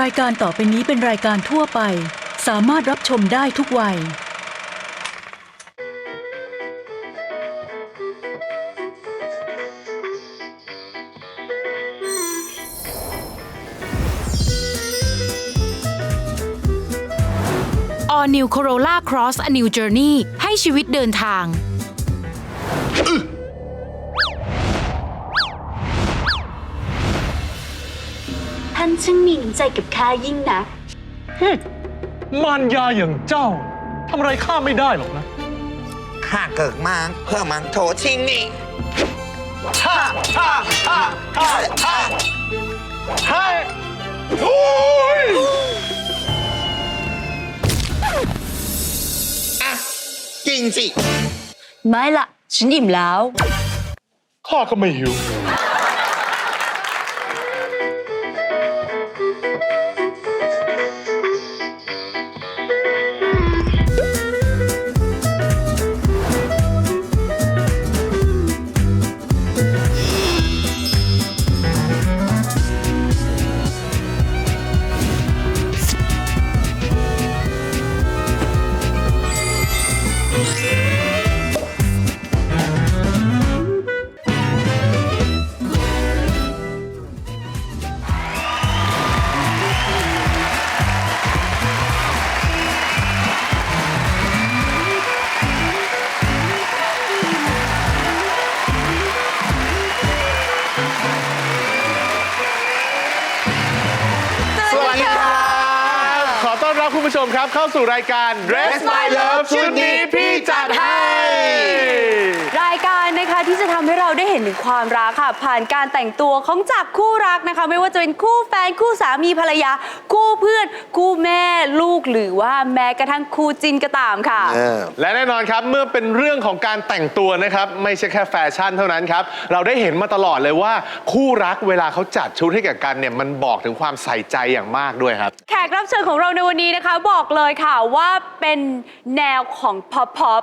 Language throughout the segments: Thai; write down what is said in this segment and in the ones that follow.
รายการต่อไปนี้เป็นรายการทั่วไป สามารถรับชมได้ทุกวัย All New Corolla Cross A New Journey ให้ชีวิตเดินทางท่ ช่างมีน้ำใจกับข้ายิ่งนักมารยาอย่างเจ้าทำอะไรข้าไม่ได้หรอกนะ ข้าเกิดมาเพื่อมังโถชิงนี่ฮ่าฮ่าฮ่าฮ่าฮ่าฮ่าโอ้ยอะกินสิ ไม่ละฉันอิ่มแล้ว ข้าก็ไม่หิว ชมครับเข้าสู่รายการ Dress My Love ชุดนี้พี่จัดให้ รายการนะคะ ที่จะทำให้เราได้เห็นถึงความรักค่ะ ผ่านการแต่งตัวของจากคู่รักนะคะ ไม่ว่าจะเป็นคู่แฟนคู่สามีภรรยา คู่เพื่อน คู่แม่ลูกหรือว่าแม้กระทั่งคู่จินก็ตามค่ะ และแน่นอนครับเมื่อเป็นเรื่องของการแต่งตัวนะครับ ไม่ใช่แค่แฟชั่นเท่านั้นครับ เราได้เห็นมาตลอดเลยว่า คู่รักเวลาเขาจัดชุดให้กับกันเนี่ยมันบอกถึงความใส่ใจอย่างมากด้วยครับ แขกรับเชิญของเราในวันนี้นะคะ บอกเลยค่ะว่าเป็นแนวของพอปพอป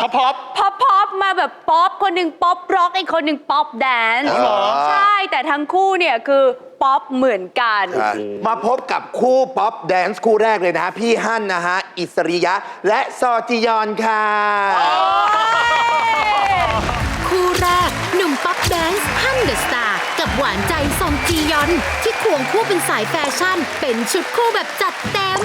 พอพอปพอปพอปมาแบบป๊อปคนหนึ่งป๊อปร็อกอีกคนหนึ่งป๊อปแดนซ์อ๋อเหรอ ใช่ แต่ทั้งคู่เนี่ยคือป๊อปเหมือนกันมาพบกับคู่ป๊อปแดนซ์คู่แรกเลยนะพี่ฮั่นนะฮะ อิสริยะ และซอจิยอนค่ะ คู่แรก หนุ่มป๊อปแดนซ์ฮันเดอะสตาร์กับหวานใจซองจียอน ที่ควงคู่เป็นสายแฟชั่น เป็นชุดคู่แบบจัดเต็ม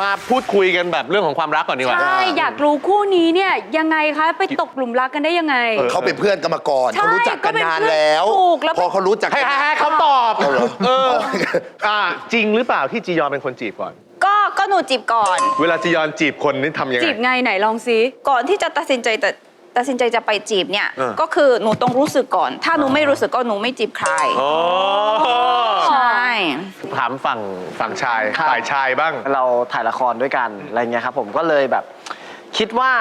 มาพูดคุยกันแบบเรื่องของความรักก่อนดีกว่า ใช่ อยากรู้คู่นี้เนี่ยยังไงคะ ไปตกหลุมรักกันได้ยังไง เขาเป็นเพื่อนกันมาก่อน ใช่เขารู้จักกันนานแล้ว ก็เป็นเพื่อนถูกแล้ว พอเขารู้จักให้กัน ให้ให้เขาตอบเอาเหรอ เอออ่าจริงหรือเปล่าที่จียอนเป็นคนจีบก่อน ก็ก็หนูจีบก่อน เวลาจียอนจีบคนนี่ทำยังไง จีบไงไหนลองซิ ก่อนที่จะตัดสินใจแต่ ตัดสินใจจะไปจีบเนี่ยเออก็คือหนูต้องรู้สึกก่อน ถ้าหนูไม่รู้สึกก็หนูไม่จีบใคร อ๋อใช่ ถามฝั่งฝั่งชายครับ ฝ่ายชายบ้าง เราถ่ายละครด้วยกันอะไรเงี้ยครับผมก็เลยแบบ คิดว่า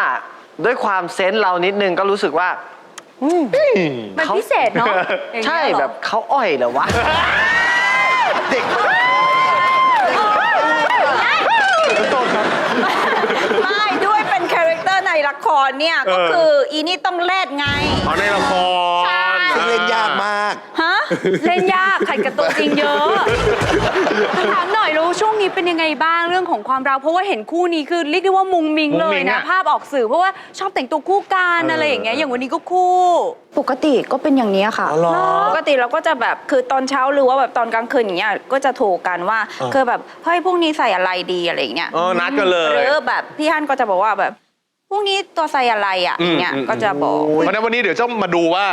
ด้วยความเซนส์เรานิดนึงก็รู้สึกว่า มันเขาพิเศษเนาะอย่างเงี้ยใช่เหรอ แบบเขาอ่อยเหรอวะ เด็กไม่ด้วยเป็นคาแรคเตอร์ใน ละครเนี่ยก็เออคืออีนี่ต้องแลดไง เอาในละครใช่ ซึ่งเล่นยากมาก ฮะ เล่นยากขัดกับตัวจริงเยอะถามหน่อยรู้ช่วงนี้เป็นยังไงบ้างเรื่องของความรักเพราะว่าเห็นคู่นี้คือเรียกได้ว่ามุงมิงมุงเลมิ้ยงนะอะ ภาพออกสื่อเพราะว่าชอบแต่งตัวคู่กันเออออะไรอย่างเงี้ยอย่างวันนี้ก็คู่ ปกติก็เป็นอย่างนี้ค่ะ อ๋อเหรอ ปกติเราก็จะแบบคือตอนเช้าหรือว่าแบบตอนกลางคืนอย่างเงี้ยก็จะโทรกันว่าคือแบบเฮ้ยพรุ่งนี้ใส่อะไรดีอะไรอย่างเงี้ยเออนัดกันเลยหรือแบบพี่ฮั่นก็จะบอกว่าแบบ พรุ่งนี้ตัวใส่อะไรอะอย่างเงี้ยก็จะบอก เพราะฉะนั้นวันนี้เดี๋ยวจะมาดูว่า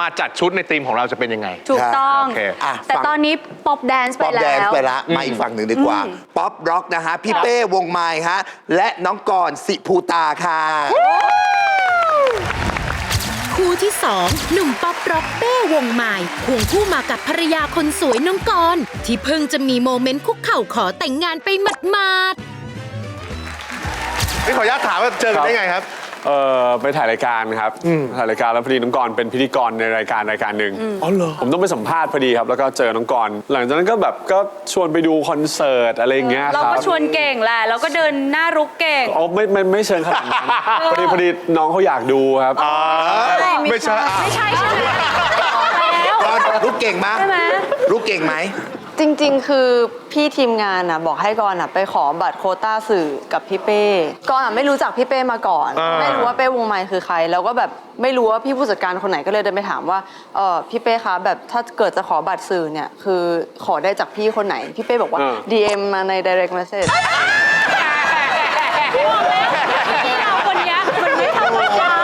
มาจัดชุดในธีมของเราจะเป็นยังไง ถูกต้อง โอเคอะแต่ฟัง ตอนนี้ป๊อปแดนซ์ไปป๊อปแดแล้นซ์ว ไปละมาอีกฝั่งหนึ่งดีกว่า ป๊อปร็อกนะฮะ พี่เป้วงไม้ฮะ และน้องกรณ์สิภูตาค่ะ คู่ที่สองหนุ่มป๊อปร็อกเป้วงไม้ควงคู่มากับภรรยาคนสวยน้องกรณ์ที่เพิ่งจะมีโมเมนต์คุกเข่าขอแต่งงานไปหมาดๆ นี่ขออนุญาตถามว่าเจอกันได้ไงครับ เออไปถ่ายรายการครับถ่ายรายการแล้วพอดีน้องกรณ์เป็นพิธีกรในรายการรายการหนึ่งอ๋อเหรอผมต้องไปสัมภาษณ์พอดีครับ แล้วก็เจอน้องกรณ์หลังจากนั้นก็แบบก็ชวนไปดูคอนเสิร์ตอะไรอย่างเงี้ยเราครัก็บชวนเก่งแหละเราก็เดินหน้ารุกเก่ง อ๋อไม่ไม่ไม่เชิญขนาดนั้นพอดีพอดีน้องเขาอยากดูครับไม่ใช่อะไม่ใช่ใช่ไหมแล้วก่อนลูกเก่งไหมใช่ไหมลูกเก่งไหม จริง ๆ คือพี่ทีมงานอะบอกให้กอนอะไปขอบัตรโควต้าสื่อกับพี่เป้กอนอะไม่รู้จักพี่เป้มาก่อน อ่า ไม่รู้ว่าเป้วงไม้คือใคร แล้วก็แบบไม่รู้ว่าพี่ผู้จัดการคนไหนก็เลยเดินไปถามว่าเออพี่เป้คะแบบถ้าเกิดจะขอบัตรสื่อเนี่ยคือขอได้จากพี่คนไหน พี่เป้บอกว่าอ่า DM มาใน direct message เราคนเนี้ยมันไม่ธรรมดา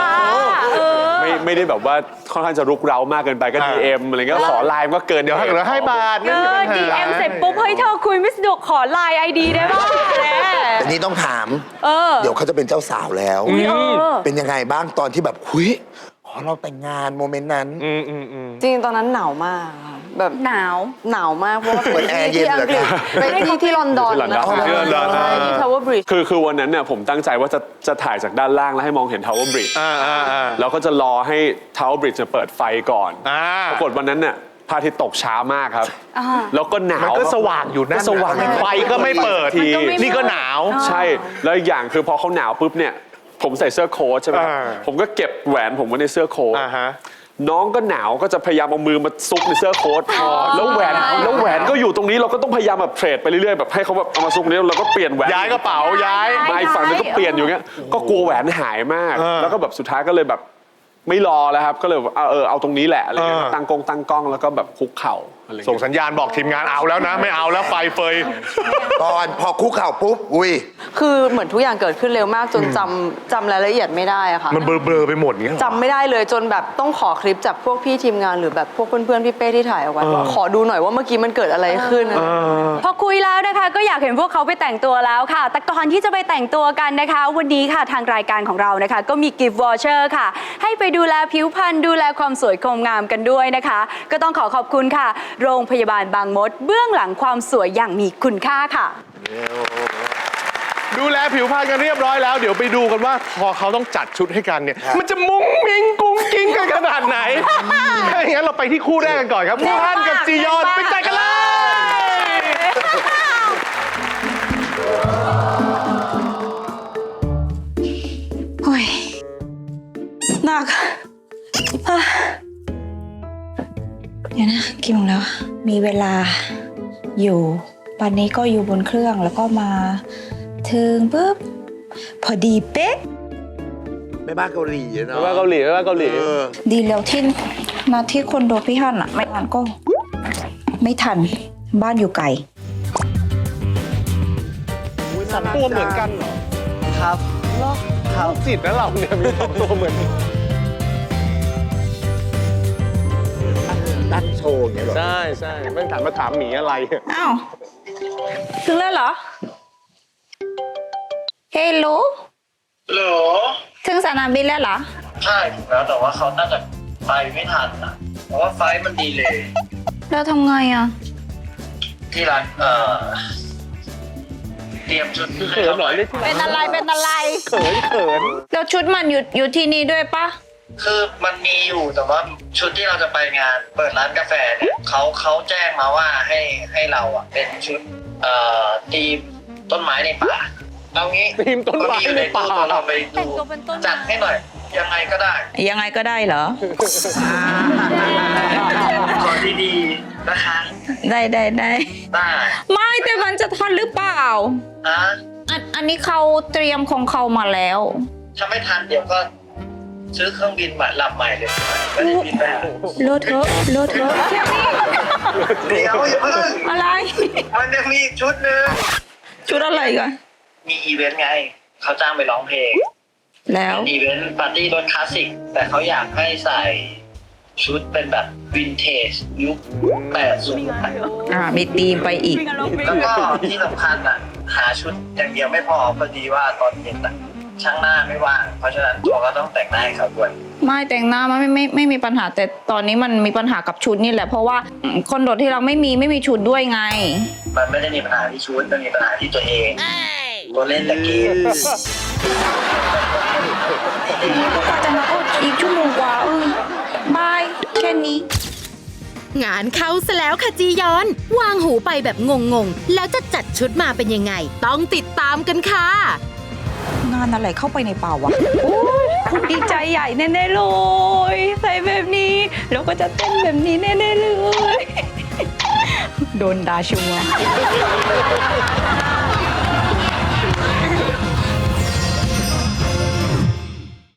เออ ไม่ไม่ได้แบบว่าค่อนข้างจะรุกเร้ามากเกินไปก็อ่า DM อะไรเงี้ยขอไลน์ก็เกินเดี๋ยวให้เดี๋ยวให้บาทเอไม่มีอปัญหา ดีเอ็มเสร็จปุ๊บเฮ้ยเธอคุยไม่สะดวกขอไลน์ไอดีได้ป่ะแหมแต่นี่ต้องถาม เออเดี๋ยวเขาจะเป็นเจ้าสาวแล้วอุ๊ยเออ เป็นยังไงบ้างตอนที่แบบคุยขอเราแต่งงานโมเมนต์นั้นอืมอืมอืมจริงๆตอนนั้นหนาวมากค่ะ แบบหนาวหนาวมากเพราะว่าเปิดแอร์เย็นที่อังกฤษเหรอคะไปที่ที่ลอนดอนที่ลอนดอนนะคะที่ลอนดอนใช่ที่ Tower Bridge คือคือวันนั้นเนี่ยผมตั้งใจว่าจะจะถ่ายจากด้านล่างแล้วให้มองเห็น Tower Bridge อ่าอ่าอ่าแล้วก็จะรอให้ Tower Bridge เนี่ยเปิดไฟก่อนอ่าปรากฏวันนั้นเนี่ยพระอาทิตย์ตกช้ามากครับอ่าแล้วก็หนาว มันก็สว่างอยู่นั่นก็สว่างไฟก็ไม่เปิดทีมันก็ไม่นี่ก็หนาว ใช่ แล้วอีกอย่างคือพอเขาหนาวปุ๊บเนี่ย ผมใส่เสื้อโค้ทใช่ไหมครับอ่าผมก็เก็บแหวนผมไว้ในเสื้อโค้ทอ่าฮะ น้องก็หนาวก็จะพยายามเอามือมาซุกในเสื้อโค้ทแล้วแหวนแล้วแหวนก็อยู่ตรงนี้เราก็ต้องพยายามแบบเทรดไปเรื่อยๆแบบให้เขาแบบเอามาซุกนี้เราก็เปลี่ยนแหวนย้ายกระเป๋าย้ายมาอีกฝั่งนึงก็เปลี่ยนอยู่เงี้ยก็กลัวแหวนหายมากเออแล้วก็แบบสุดท้ายก็เลยแบบไม่รอแล้วครับ ก็เลยแบบเอาเออเอาตรงนี้แหละอะไรเงี้ยเออตั้งกงตั้งกล้องแล้วก็แบบคุกเข่า อะไรเงี้ยส่งสัญญาณบอกทีมงานเอาแล้วนะ ไม่เอาแล้วไฟเฟยก่อนพอคุกเข่าปุ๊บ อุ้ย คือเหมือนทุกอย่างเกิดขึ้นเร็วมากจนจำจำรายละเอียดไม่ได้อะค่ะมันเบลอๆไปหมดเงี้ยเหรอ จำไม่ได้เลยจนแบบต้องขอคลิปจากพวกพี่ทีมงานหรือแบบพวกเพื่อนๆพี่เป้ที่ถ่ายเอาไว้ว่าขอดูหน่อยว่าเมื่อกี้มันเกิดอะไรขึ้น พอคุยแล้วนะคะก็อยากเห็นพวกเขาไปแต่งตัวแล้วค่ะ แต่ก่อนที่จะไปแต่งตัวกันนะคะ วันนี้ค่ะทางรายการของเรานะคะ ก็มีกิฟต์วอเชอร์ค่ะ ให้ไปดูแลผิวพรรณดูแลความสวยความงามกันด้วยนะคะ ก็ต้องขอขอบคุณค่ะโรงพยาบาลบางมด เบื้องหลังความสวยอย่างมีคุณค่าค่ะ ดูแลผิวพรรณกันเรียบร้อยแล้ว เดี๋ยวไปดูกันว่าพอเขาต้องจัดชุดให้กันเนี่ย มันจะมุ้งมิ้งกุ้งกิ้งกันขนาดไหนถ้าอย่างนั้นเราไปที่คู่แรกกันก่อนครับคู่ฮั่นกับจียอนไปจัดกันเลย ดี๋ยวนะกี่โมงแล้วมีเวลาอยู่วันนี้ก็อยู่บนเครื่องแล้วก็มาถึงปุ๊บพอดีเป๊ะไม่บ้านเกาหลีเนาะไม่ว่าเกาหลีไม่ว่าเกาหลี เออดีแล้วที่นาที่คอนโดพี่ฮั่นอะไม่ทันก็ ไม่ทันบ้านอยู่ไกล สองตัวเหมือนกันเหรอครับ ครับ จิตนะเราเนี่ยมีสองตัวเหมือนกัน อย่างเงี้ยเหรอใช่ใช่ไม่ถามมาถามหมีอะไร อ้าวถึงแล้วเหรอ เฮลโหลหรอถึงสนามบินแล้วเหรอ ใช่ถูกแล้วแต่ว่าเขาน่าจะไปไม่ทันนะเพราะว่าไฟล์มันดีเลยแล้วทำไงอะ ที่ร้านเอ่อ เตรียมชุดให้เขาหน่อยเป็นอะไรเป็นอะไร เขินเขินแล้วชุดมันอยู่อยู่ที่นี่ด้วยปะ คือมันมีอยู่แต่ว่าชุดที่เราจะไปงานเปิดร้านกาแฟเนี่ยเขาเขาแจ้งมาว่าให้ให้เราอะเป็นชุดเอ่อทีมต้นไม้ในป่าเอางี้ทีมต้นไม้อยู่ในป่าตู้เราไปแต่ดูงตัวเป็นต้นไม้จัดให้หน่อยยังไงก็ได้ ยังไงก็ได้เหรอขอดีๆนะคะ ได้ได้ได้ได้ไม่แต่มันจะทันหรือเปล่านะอันอันนี้เขาเตรียมของเขามาแล้ว ถ้าไม่ทันเดี๋ยวก็ ซื้อเครื่องบินมาลำใหม่เลยไม่ได้บินไปหาเลอะเทอะเลอะเทอะเดี๋ยวอย่าเพิ่งอะไร มันยังมีอีกชุดหนึ่งชุดอะไรกันมีอีเวนต์ไง เขาจ้างไปร้องเพลงแล้วเป็นอีเวนต์ปาร์ตี้รถคลาสสิก แต่เขาอยากให้ใส่ชุดเป็นแบบวินเทจยุค80อ่ามีตีมไปอีก แล้วก็ที่สำคัญอะ หาชุดอย่างเดียวไม่พอพอดีว่าตอนเย็นอะ ช่างหน้าไม่ว่าง เพราะฉะนั้นตัวก็ต้องแต่งหน้าให้เขาด้วย ไม่แต่งหน้ามันไม่ไม่ไม่มีปัญหาแต่ตอนนี้มันมีปัญหากับชุดนี่แหละเพราะว่าอืมคอนโดที่เราไม่มีไม่มีชุดด้วยไง มันไม่ได้มีปัญหาที่ชุดมันมีปัญหาที่ตัวเองตัวเล่นแต่เกมกว่าจะมาก็อีกชั่วโมงกว่าเออบายแค่นี้ งานเข้าซะแล้วค่ะจียอน วางหูไปแบบงงๆ แล้วจะจัดชุดมาเป็นยังไง ต้องติดตามกันค่ะ งานอะไรเข้าไปในเป่าวะโอ้ยคุณดีใจใหญ่แน่ๆเลยใส่แบบนี้ แล้วก็จะเต้นแบบนี้แน่ๆเลย โดนดาชัว